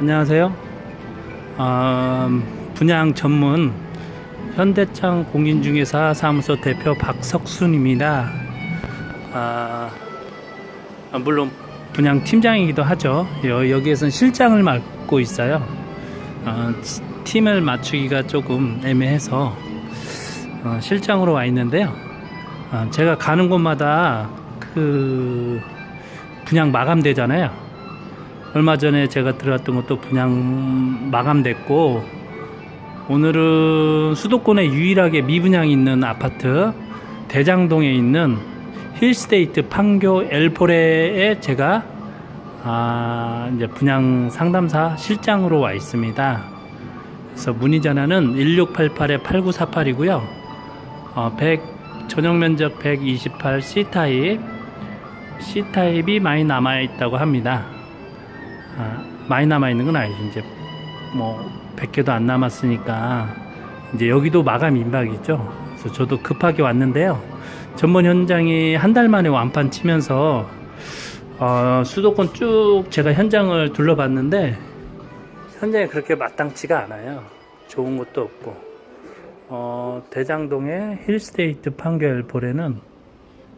안녕하세요. 어, 분양 전문 현대창 공인중개사 사무소 대표 박석순입니다. 아, 아, 물론 분양 팀장이기도 하죠. 여, 여기에서는 실장을 맡고 있어요. 어, 치- 팀을 맞추기가 조금 애매해서 어, 실장으로 와 있는데요. 어, 제가 가는 곳마다 그 분양 마감되잖아요. 얼마 전에 제가 들어갔던 것도 분양 마감됐고 오늘은 수도권에 유일하게 미분양이 있는 아파트 대장동에 있는 힐스테이트 판교 엘포레에 제가 아 이제 분양 상담사 실장으로 와 있습니다. 그래서 문의 전화는 1688에 8948이고요. 어, 100 전용 면적 128 C 타입 C 타입이 많이 남아 있다고 합니다. 아, 많이 남아 있는 건 아니죠. 이제 뭐 100개도 안 남았으니까 이제 여기도 마감 임박이죠. 그래서 저도 급하게 왔는데요. 전번 현장이 한 달 만에 완판 치면서 어, 수도권 쭉 제가 현장을 둘러봤는데 현장이 그렇게 마땅치가 않아요. 좋은 것도 없고 어, 대장동의 힐스테이트 판결 볼에는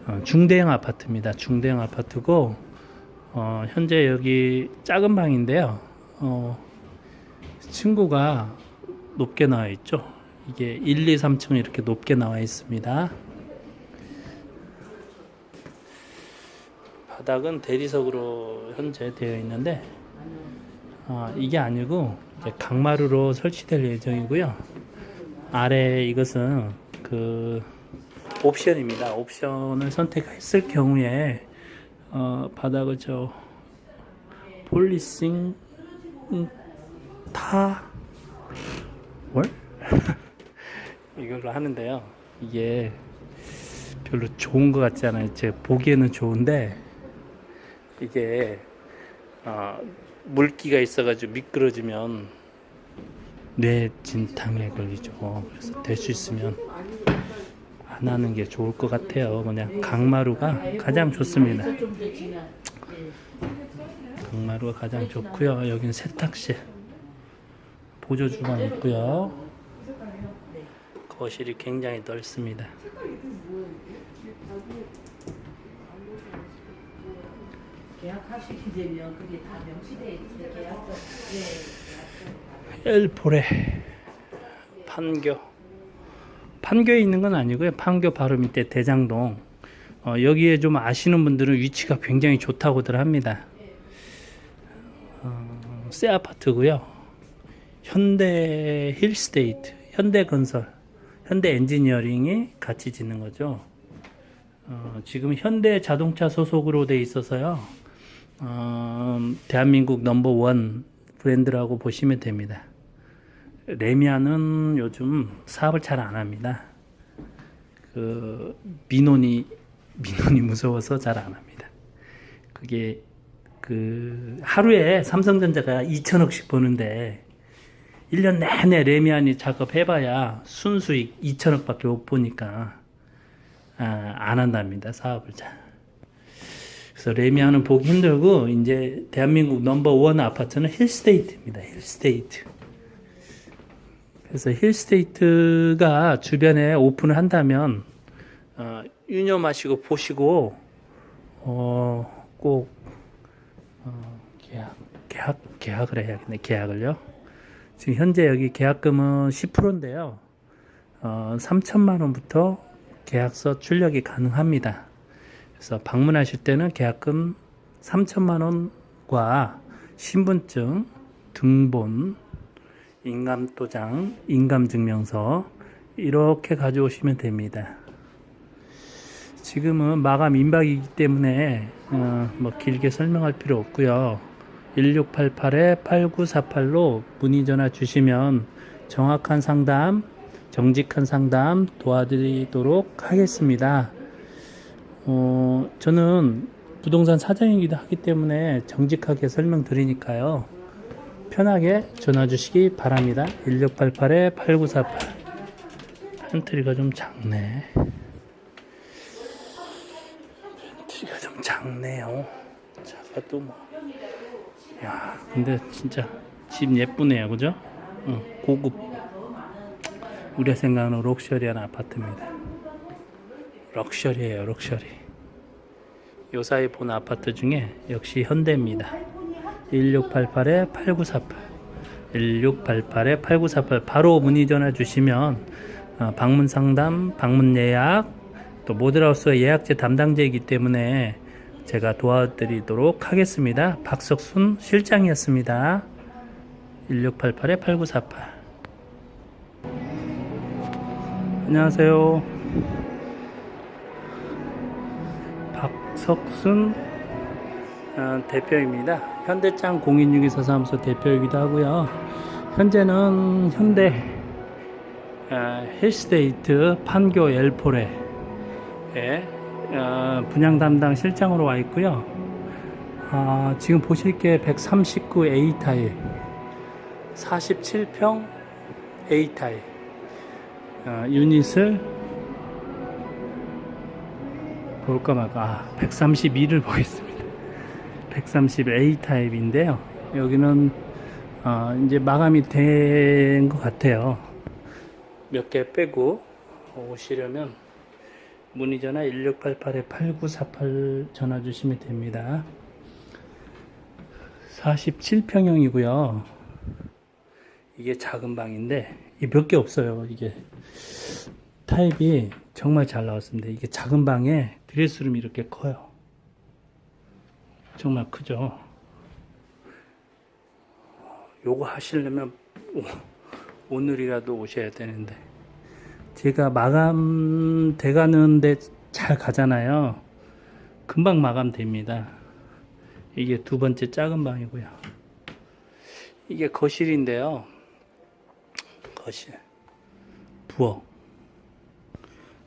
어, 중대형 아파트입니다. 중대형 아파트고 어, 현재 여기 작은 방인데요. 어, 층고가 높게 나와 있죠. 이게 1, 2, 3층 이렇게 높게 나와 있습니다. 바닥은 대리석으로 현재 되어 있는데 아, 이게 아니고 강마루로 설치될 예정이고요. 아래 이것은 그 옵션입니다. 옵션을 선택했을 경우에 어, 바닥을 저 폴리싱 타 월? 이걸로 하는데요. 이게 별로 좋은 것 같지 않아요. 제 보기에는 좋은데 이게 어, 물기가 있어가지고 미끄러지면 뇌 진탕에 걸리죠. 그래서 될 수 있으면 안 하는 게 좋을 것 같아요. 그냥 강마루가 가장 좋습니다. 강마루가 가장 좋고요. 여기는 세탁실, 보조 주방 있고요. 거실이 굉장히 넓습니다. 계약하시게 되면 그게 다 명시돼 있어요. 계약서. 네. 엘포레 판교 판교에 있는 건 아니고요. 판교 바로 밑에 대장동 어, 여기에 좀 아시는 분들은 위치가 굉장히 좋다고들 합니다. 어, 새 아파트고요. 현대 힐스테이트, 현대건설, 현대 엔지니어링이 같이 짓는 거죠. 어, 지금 현대 자동차 소속으로 돼 있어서요. 어, 대한민국 넘버원 브랜드라고 보시면 됩니다. 레미안은 요즘 사업을 잘 안 합니다. 그 민원이 민원이 무서워서 잘 안 합니다. 그게 그 하루에 삼성전자가 2천억씩 버는데 1년 내내 레미안이 작업해봐야 순수익 2천억밖에 못 보니까 아, 안 한답니다 사업을 잘. 그래서 레미안은 보기 힘들고 이제 대한민국 넘버 원 아파트는 힐스테이트입니다. 힐스테이트. 그래서 힐스테이트가 주변에 오픈을 한다면 어, 유념하시고 보시고 어, 꼭 어, 계약 계약 계약을 해야겠네 계약을요. 지금 현재 여기 계약금은 10%인데요. 어, 3천만 원부터 계약서 출력이 가능합니다. 그래서 방문하실 때는 계약금 3천만 원과 신분증, 등본, 인감도장, 인감증명서 이렇게 가져오시면 됩니다. 지금은 마감 임박이기 때문에 어, 뭐 길게 설명할 필요 없고요. 1688에 8948로 문의 전화 주시면 정확한 상담, 정직한 상담 도와드리도록 하겠습니다. 어, 저는 부동산 사장이기도 하기 때문에 정직하게 설명드리니까요. 편하게 전화 주시기 바랍니다. 1688에 8948. 팬트리가 좀 작네. 팬트리가 좀 작네요. 작아도 뭐. 야, 근데 진짜 집 예쁘네요, 그죠? 어, 고급. 우리가 생각하는 럭셔리한 아파트입니다. 럭셔리예요, 럭셔리. 요 사이 본 아파트 중에 역시 현대입니다. 1688에 8948. 1688에 8948. 바로 문의 전화 주시면 어, 방문 상담, 방문 예약, 또 모델하우스 예약제 담당자이기 때문에 제가 도와드리도록 하겠습니다. 박석순 실장이었습니다. 1688에 8948. 안녕하세요. 박석순 어, 대표입니다. 현대짱 공인중개사 사무소 대표이기도 하고요. 현재는 현대 어, 힐스테이트 판교 엘포레 어, 분양 담당 실장으로 와 있고요. 아, 지금 보실 게 139 A 타입, 47평 A 타입 어, 유닛을 볼까 말까 아, 132를 보겠습니다. 130 A 타입인데요. 여기는 어, 이제 마감이 된 것 같아요. 몇 개 빼고 오시려면 문의 전화 1688에 8948 전화 주시면 됩니다. 47평형이고요. 이게 작은 방인데 몇 개 없어요. 이게 타입이 정말 잘 나왔습니다. 이게 작은 방에 드레스룸이 이렇게 커요. 정말 크죠. 요거 하시려면 오- 오늘이라도 오셔야 되는데 제가 마감 돼가는데 잘 가잖아요. 금방 마감됩니다. 이게 두 번째 작은 방이고요. 이게 거실인데요. 거실. 부엌.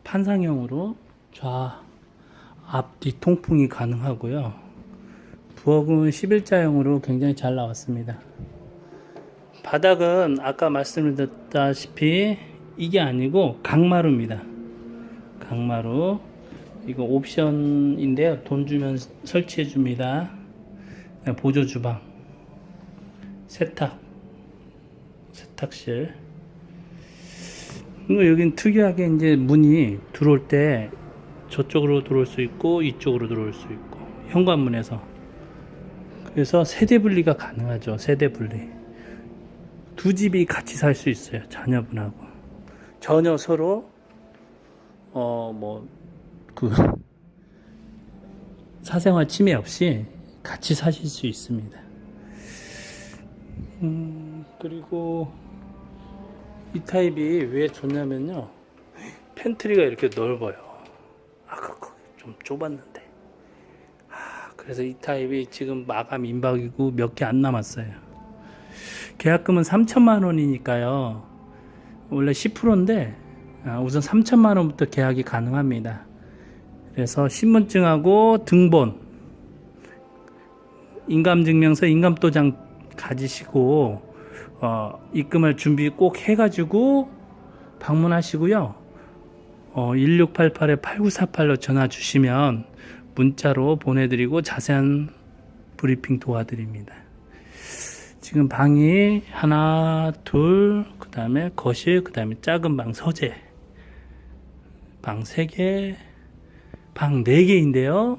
판상형으로 좌, 앞 뒤 통풍이 가능하고요. 부엌은 11자형으로 굉장히 잘 나왔습니다. 바닥은 아까 말씀드렸다시피 이게 아니고 강마루입니다. 강마루. 이거 옵션인데요. 돈 주면 설치해 줍니다. 보조 주방. 세탁. 세탁실. 그리고 여긴 특이하게 이제 문이 들어올 때 저쪽으로 들어올 수 있고 이쪽으로 들어올 수 있고 현관문에서 그래서 세대 분리가 가능하죠. 세대 분리. 두 집이 같이 살 수 있어요. 자녀분하고. 전혀 서로 어 뭐 그 사생활 침해 없이 같이 사실 수 있습니다. 음 그리고 이 타입이 왜 좋냐면요. 팬트리가 이렇게 넓어요. 아까 거기 좀 좁았는데. 아, 그래서 이 타입이 지금 마감 임박이고 몇 개 안 남았어요. 계약금은 3천만 원이니까요. 원래 10%인데 아, 우선 3천만 원부터 계약이 가능합니다. 그래서 신분증하고 등본, 인감증명서, 인감도장 가지시고 어, 입금할 준비 꼭 해가지고 방문하시고요. 어, 1688에 8948로 전화 주시면 문자로 보내드리고 자세한 브리핑 도와드립니다. 지금 방이 하나, 둘, 그 다음에 거실, 그 다음에 작은 방 서재. 방세 개, 방네 개인데요.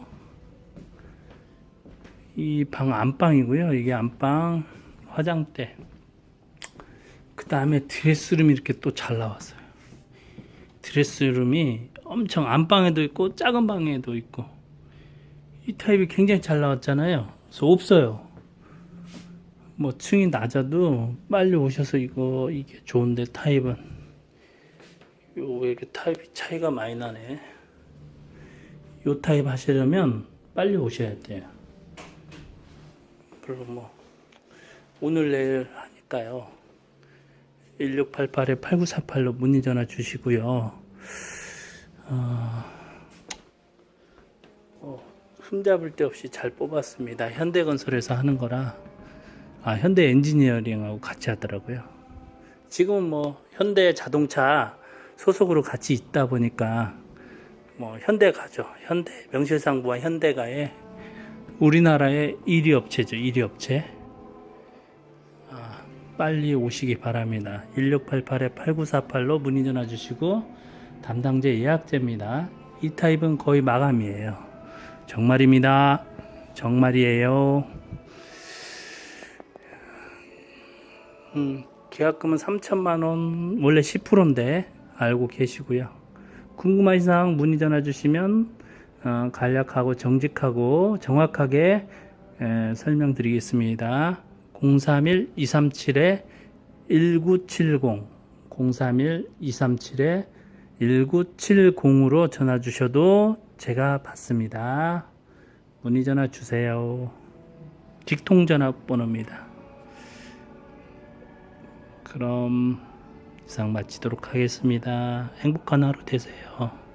이 방 안방이고요. 이게 안방, 화장대. 그 다음에 드레스룸이 이렇게 또 잘 나왔어요. 드레스룸이 엄청 안방에도 있고 작은 방에도 있고 이 타입이 굉장히 잘 나왔잖아요. 그래서 없어요. 뭐 층이 낮아도 빨리 오셔서 이거 이게 좋은데 타입은 요왜 이렇게 타입이 차이가 많이 나네. 요 타입 하시려면 빨리 오셔야 돼요. 별로 뭐 오늘 내일 하니까요. 1688에 8948로 문의 전화 주시고요. 어, 어, 흠잡을 데 없이 잘 뽑았습니다. 현대건설에서 하는 거라 아, 현대 엔지니어링하고 같이 하더라고요. 지금은 뭐 현대 자동차 소속으로 같이 있다 보니까 뭐 현대가죠. 현대 명실상부와 현대가의 우리나라의 1위 업체죠. 1위 업체. 아, 빨리 오시기 바랍니다. 1688-8948로 문의 전화 주시고 담당제 예약제입니다. 이 타입은 거의 마감이에요. 정말입니다. 정말이에요. 음, 계약금은 3천만 원 원래 10%인데 알고 계시고요. 궁금하신 사항 문의 전화 주시면 어, 간략하고 정직하고 정확하게 에, 설명드리겠습니다. 031 237에 1970 031 237에 1970으로 전화 주셔도 제가 받습니다. 문의 전화 주세요. 직통 전화 번호입니다. 그럼 이상 마치도록 하겠습니다. 행복한 하루 되세요.